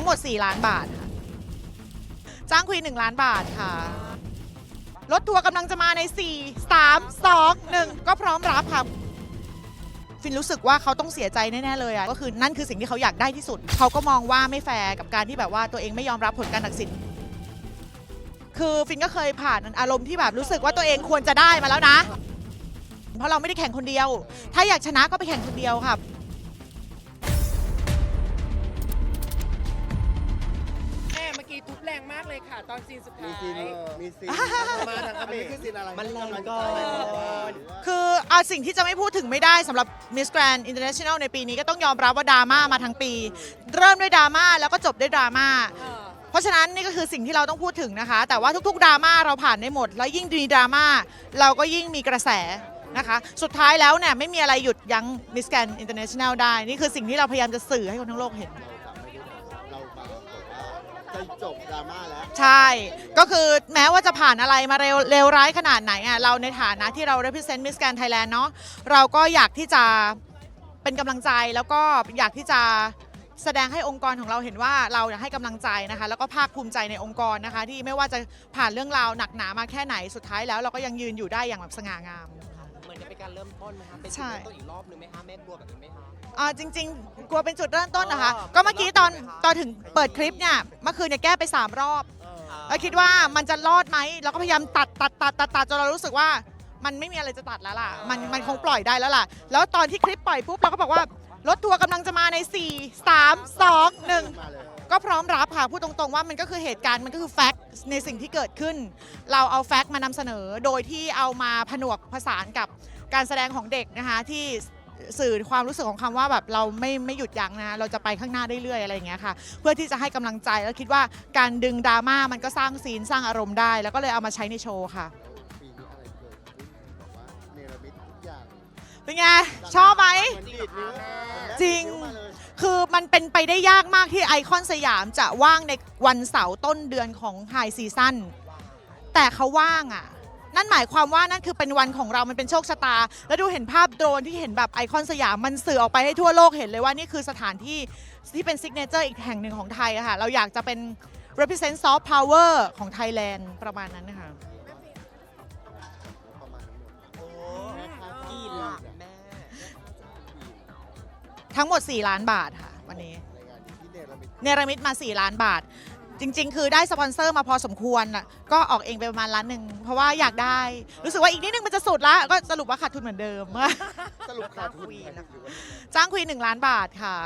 ทั้งหมด 4 ล้านบาทค่ะ จ้างคุย 1 ล้านบาทค่ะ รถทัวร์กำลังจะมาใน 4 3 2 1 ก็พร้อมรับค่ะ ฟินรู้สึกว่าเขาต้องเสียใจแน่ ๆ เลยอะก็คือนั่นคือสิ่งที่เขาอยากได้ที่สุด เขาก็มองว่าไม่แฟร์กับการที่แบบว่าตัวเองไม่ยอมรับผลการตัดสิน คือฟินก็เคยผ่านอารมณ์ที่แบบรู้สึกว่าตัวเองควรจะได้มาแล้วนะ เพราะเราไม่ได้แข่งคนเดียว ถ้าอยากชนะก็ไปแข่งคนเดียวค่ะ เลยค่ะ ตอนซีนสุดมีท้ายซีนมีซีนมาทางเขมรคือซีนอะไรมันแรงก่ก่อนคือเอาสิ่งที่จะไม่พูดถึงไม่ได้สำหรับ Miss Grand International ในปีนี้ก็ต้องยอมรับว่าดราม่ามาทั้งปี เริ่มด้วยดราม่าแล้วก็จบด้วยดราม่า เออ เพราะฉะนั้นนี่ก็คือสิ่งที่เราต้องพูดถึงนะคะ แต่ว่าทุกๆดราม่าเราผ่านได้หมด แล้วยิ่งมีดราม่าเราก็ยิ่งมีกระแสนะคะ สุดท้ายแล้วเนี่ยไม่มีอะไรหยุดยั้ง Miss Grand International ได้ นี่คือสิ่งที่เราพยายามจะสื่อให้คนทั้งโลกเห็น จะจบดราม่าแล้ว ใช่ ก็คือแม้ว่าจะผ่านอะไรมาเร็วเลวร้ายขนาดไหนอะเราในฐานะที่เรา represent Miss Grand Thailand เนาะเราก็อยากที่จะเป็นกำลังใจแล้วก็อยากที่จะแสดงให้องค์กรของเราเห็นว่าเราอยากให้กำลังใจนะคะ แล้วก็ภาคภูมิใจในองค์กรนะคะ ที่ไม่ว่าจะผ่านเรื่องราวหนักหนามาแค่ไหนสุดท้ายแล้วเราก็ยังยืนอยู่ได้อย่างแบบสง่างาม เหมือนจะเป็นการเริ่มต้นไหมคะเป็นใช่จุดเริ่มต้นอีกรอบหนึงไหมคะแม่กลัวแบบนี้ไหมคะ อ่าจริงๆ กลัวเป็นจุดเริ่มต้นนะคะอ๋อก็เมื่อกี้ตอนเป็นรอบไหมคะตอนถึงเปิดคลิปเนี่ยเมื่อคืนเนี่ยแก้ไป 3 รอบเออเราคิดว่ามันจะรอดไหมเราก็พยายามตัดตัดตัดตัดตัดจนเรารู้สึกว่า มันไม่มีอะไรจะตัดแล้วล่ะ มันมันคงปล่อยได้แล้วล่ะ แล้วตอนที่คลิปปล่อยปุ๊บเราก็บอกว่ารถทัวร์กำลังจะมาใน 4 3 2มาเลย1ก็พร้อมรับค่ะพูดตรงๆว่ามันก็คือเหตุการณ์มันก็คือแฟกต์ในสิ่งที่เกิดขึ้น เราเอาแฟกต์มานำเสนอโดยที่เอามาผนวกผสานกับการแสดงของเด็กนะคะที่ สื่อความรู้สึกของคำว่าแบบเราไม่ไม่หยุดยั้งนะเราจะไปข้างหน้าเรื่อยๆอะไรอย่างเงี้ยค่ะ เพื่อที่จะให้กำลังใจแล้วคิดว่าการดึงดราม่ามันก็สร้างซีนสร้างอารมณ์ได้ แล้วก็เลยเอามาใช้ในโชว์ค่ะปีนี้อะไรเกิดขึ้นบอกว่าเนรมิตทุกอย่างเป็นไงชอบไหมเหมือนดีดนิ้วเหมือนแม่จริงดีดนิ้วมาเลยคือมันเป็นไปได้ยากมากที่ไอคอนสยามจะว่างในวันเสาร์ต้นเดือนของไฮซีซั่นแต่เขาว่างอะ นั่นหมายความว่านั่นคือเป็นวันของเรามันเป็นโชคชะตา แล้วดูเห็นภาพโดรนที่เห็นแบบไอคอนสยามมันสื่อออกไปให้ทั่วโลกเห็นเลยว่านี่คือสถานที่ที่เป็นซิกเนเจอร์อีกแห่งหนึ่งของไทยอะค่ะ เราอยากจะเป็น represent soft power ของไทยแลนด์ประมาณนั้นนะคะประมาณนั้นหมดโอ้แม่ค้ากี่หลักแม่ทั้งหมด 4 ล้านบาทค่ะวันนี้ในงานที่เนรมิตเนรมิตมา 4 ล้านบาท จริง ๆ คือได้สปอนเซอร์มาพอสมควรน่ะก็ออกเองไปประมาณล้านหนึ่งเพ ราะว่าอยากได้ รู้สึกว่าอีกนิดนึงมันจะสุดละก็สรุปว่าขาดทุนเหมือนเดิม สรุปขาดทุนไหมหรือว่าจ้างคุย1ล้านบาทค่ะ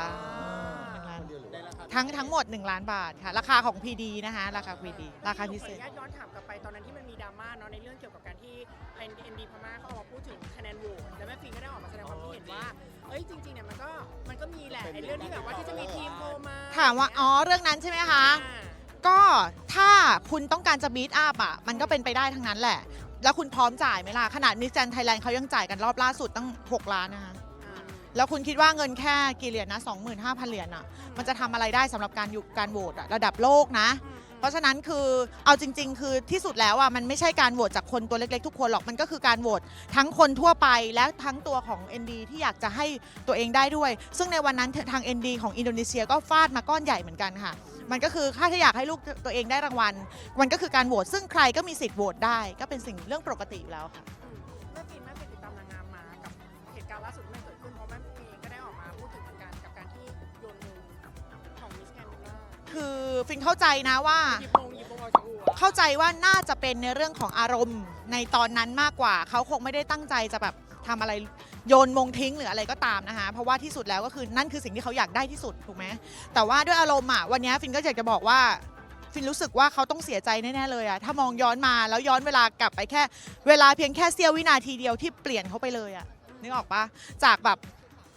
หนึ่งล้านคนเดียวหรือว่า ทั้งทั้งหมด 1 ล้านบาทค่ะ ราคาของ PD นะคะ ราคา PD ราคาพิเศษ ขออนุญาตย้อนถามกลับไปตอนนั้นที่มันมีดราม่าเนาะในเรื่องเกี่ยวกับการที่เอ็นดีพม่าเขาออกมาพูดถึงคะแนนโหวตแล้วแม่ฟินก็ได้ออกมาแสดงความคิดเห็นว่าเอ้ยจริงๆเนี่ยมันก็มันก็มีแหละไอ้เรื่องที่แบบว่าที่จะมีทีมโพลมาถามว่า อ๋อ เรื่องนั้นใช่ไหมคะ อ่า ก็ถ้าคุณต้องการจะบีทอัพอะมันก็เป็นไปได้ทั้งนั้นแหละ แล้วคุณพร้อมจ่ายไหมล่ะ ขนาดมิสแกนไทยแลนด์เขายังจ่ายกันรอบล่าสุดตั้ง 6 ล้านนะคะอ่าแล้วคุณคิดว่าเงินแค่กี่เหรียญนะ 25,000 เหรียญอะมันจะทำอะไรได้สำหรับการยุการโหวตอะระดับโลกนะอืมเพราะฉะนั้นคือเอาจริง ๆ คือที่สุดแล้วอะมันไม่ใช่การโหวตจากคนตัวเล็กๆ ทุกคนหรอกมันก็คือการโหวตทั้งคนทั่วไปและทั้งตัวของ ND ที่อยากจะให้ตัวเองได้ด้วย ซึ่งในวันนั้นทาง ND ของอินโดนีเซียก็ฟาดมาก้อนใหญ่เหมือนกันค่ะ มันก็คือถ้าอยากให้ลูกตัวเองได้รางวัล มันก็คือการโหวตซึ่งใครก็มีสิทธิ์โหวตได้ ก็เป็นสิ่งเรื่องปกติอยู่แล้วค่ะแม่ฟินแม่ฟินติดตามนางงามมากับเหตุการณ์ล่าสุดที่มันเกิดขึ้นเพราะแม่ฟินเองก็ได้ออกมาพูดถึงเหมือนกันกับการที่โยนมือของมิสแกนดิล่าคือฟินเข้าใจนะว่า หยิบโมงหยิบโมงออกจากหัวเข้าใจว่าน่าจะเป็นในเรื่องของอารมณ์ในตอนนั้นมากกว่า เขาคงไม่ได้ตั้งใจจะแบบทำอะไร โยนมงทิ้งหรืออะไรก็ตามนะคะ เพราะว่าที่สุดแล้วก็คือนั่นคือสิ่งที่เขาอยากได้ที่สุดถูกไหมแต่ว่าด้วยอารมณ์อะวันนี้ฟินก็อยากจะบอกว่าฟินรู้สึกว่าเขาต้องเสียใจแน่ๆเลยอะถ้ามองย้อนมาแล้วย้อนเวลากลับไปแค่ เวลาเพียงแค่เสี้ยววินาทีเดียวที่เปลี่ยนเขาไปเลยอะนึกออกปะจากแบบ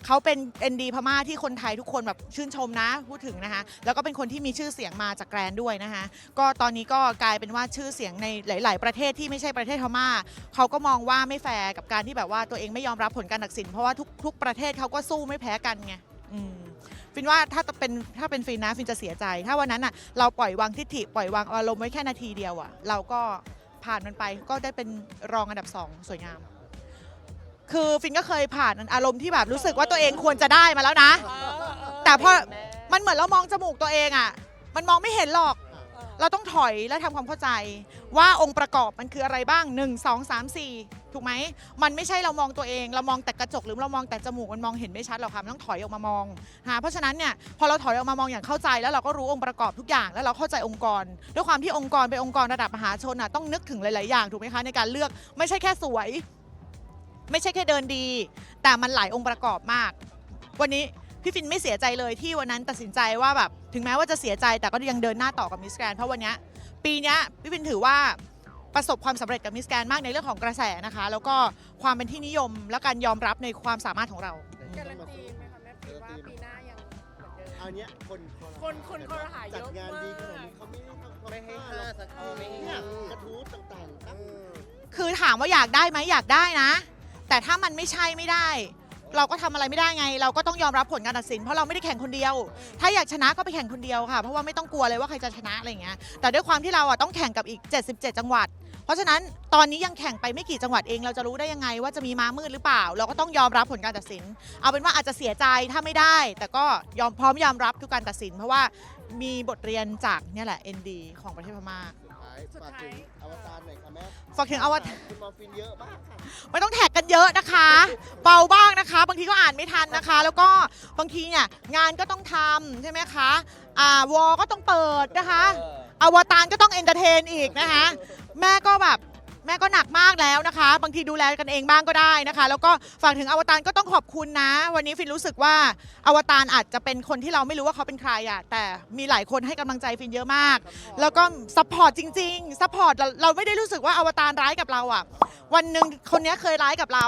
เขาเป็น ND พม่าที่คนไทยทุกคนแบบชื่นชมนะพูดถึงนะคะ แล้วก็เป็นคนที่มีชื่อเสียงมาจากแกรนด์ด้วยนะคะ ก็ตอนนี้ก็กลายเป็นว่าชื่อเสียงในหลาย ๆ ประเทศที่ไม่ใช่ประเทศพม่าเขาก็มองว่าไม่แฟร์กับการที่แบบว่าตัวเองไม่ยอมรับผลการตัดสิน เพราะว่าทุกทุกประเทศเขาก็สู้ไม่แพ้กันไงอืมฟินว่าถ้าเป็นถ้าเป็นฟินนะฟินจะเสียใจ ถ้าวันนั้นอะเราปล่อยวางทิฐิปล่อยวางอารมณ์ไว้แค่นาทีเดียวอะเราก็ผ่านมันไปก็ได้เป็นรองอันดับสองสวยงาม คือฟินก็เคยผ่านอารมณ์ที่แบบรู้สึกว่าตัวเองควรจะได้มาแล้วนะ แต่พอมันเหมือนเรามองจมูกตัวเองอะมันมองไม่เห็นหรอก เราต้องถอยและทำความเข้าใจ ว่าองค์ประกอบมันคืออะไรบ้าง 1 2 3 4 ถูกไหม มันไม่ใช่เรามองตัวเอง เรามองแต่กระจกหรือเรามองแต่จมูกมันมองเห็นไม่ชัดหรอกค่ะมันต้องถอยออกมามองนะเพราะฉะนั้นเนี่ยพอเราถอยออกมามองอย่างเข้าใจแล้วเราก็รู้องค์ประกอบทุกอย่างแล้วเราเข้าใจองค์กร ด้วยความที่องค์กรเป็นองค์กรระดับมหาชนอะต้องนึกถึงหลาย ๆ อย่างถูกไหมคะในการเลือกไม่ใช่แค่สวย ไม่ใช่แค่เดินดี แต่มันหลายองค์ประกอบมาก วันนี้พี่ฟินไม่เสียใจเลยที่วันนั้นตัดสินใจว่าแบบถึงแม้ว่าจะเสียใจแต่ก็ยังเดินหน้าต่อกับมิสแกรนเพราะวันเนี้ยปีเนี้ยพี่ฟินถือว่าประสบความสำเร็จกับมิสแกรนมากในเรื่องของกระแสนะคะ แล้วก็ความเป็นที่นิยมและการยอมรับในความสามารถของเราการันตีไหมคะแม่ฟินว่าปีหน้ายังเหมือนเดิมอันเนี้ยคนคนคนคนหายเยจัดอะงานมาดีขนาดกนี้เขาไม่ให้ทำไม่ให้ห้าสักทีไม่ให้เนี่ยกระทู้ต่างๆตั้งคือถามว่าอยากได้ไหมอยากได้นะ แต่ถ้ามันไม่ใช่ไม่ได้ เราก็ทำอะไรไม่ได้ไง เราก็ต้องยอมรับผลการตัดสิน เพราะเราไม่ได้แข่งคนเดียว ถ้าอยากชนะก็ไปแข่งคนเดียวค่ะ เพราะว่าไม่ต้องกลัวเลยว่าใครจะชนะอะไรอย่างเงี้ย แต่ด้วยความที่เราอะต้องแข่งกับอีก 77 จังหวัด เพราะฉะนั้นตอนนี้ยังแข่งไปไม่กี่จังหวัดเองเราจะรู้ได้ยังไงว่าจะมีม้ามืดหรือเปล่า เราก็ต้องยอมรับผลการตัดสิน เอาเป็นว่าอาจจะเสียใจถ้าไม่ได้ แต่ก็ยอมพร้อมยอมรับทุกการตัดสิน เพราะว่ามีบทเรียนจากเนี่ยแหละ ND ของประเทศพม่า สุดท้ายฝากถึงอวตารหน่อยค่ะแม่ฝากถึงอวตาร คุณมอร์ฟินเยอะมากค่ะ ไม่ต้องแท็กกันเยอะนะคะ เบาบ้างนะคะ บางทีก็อ่านไม่ทันนะคะ แล้วก็บางทีเนี่ยงานก็ต้องทำใช่ไหมคะอ่าวอก็ต้องเปิดนะคะ อวตารก็ต้องเอนเตอร์เทนอีกนะคะ แม่ก็แบบ แม่ก็หนักมากแล้วนะคะ บางทีดูแลกันเองบ้างก็ได้นะคะ แล้วก็ฝากถึงอวตารก็ต้องขอบคุณนะ วันนี้ฟินรู้สึกว่าอวตารอาจจะเป็นคนที่เราไม่รู้ว่าเขาเป็นใครอะแต่มีหลายคนให้กำลังใจฟินเยอะมาก แล้วก็ซัพพอร์ตจริงๆซัพพอร์ตเราเราไม่ได้รู้สึกว่าอวตารร้ายกับเราอะวันหนึ่งคนนี้เคยร้ายกับเรา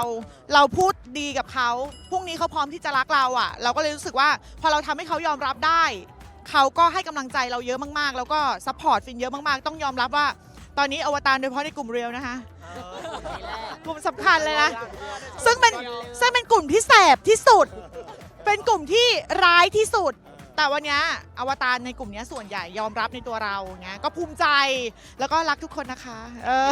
เราพูดดีกับเขาพรุ่งนี้เขาพร้อมที่จะรักเราอะเราก็เลยรู้สึกว่าพอเราทำให้เขายอมรับได้ เขาก็ให้กำลังใจเราเยอะมากๆ แล้วก็ซัพพอร์ตฟินเยอะมากๆ ต้องยอมรับว่า ตอนนี้อวตารโดยเฉพาะในกลุ่มเรียวนะคะ กลุ่มสำคัญเลยนะ ซึ่งเป็นซึ่งเป็นกลุ่มที่แสบที่สุด เป็นกลุ่มที่ร้ายที่สุด แต่วันเนี้ยอวตารในกลุ่มเนี้ยส่วนใหญ่ยอมรับในตัวเราเงี้ยก็ภูมิใจแล้วก็รักทุกคนนะคะ เออ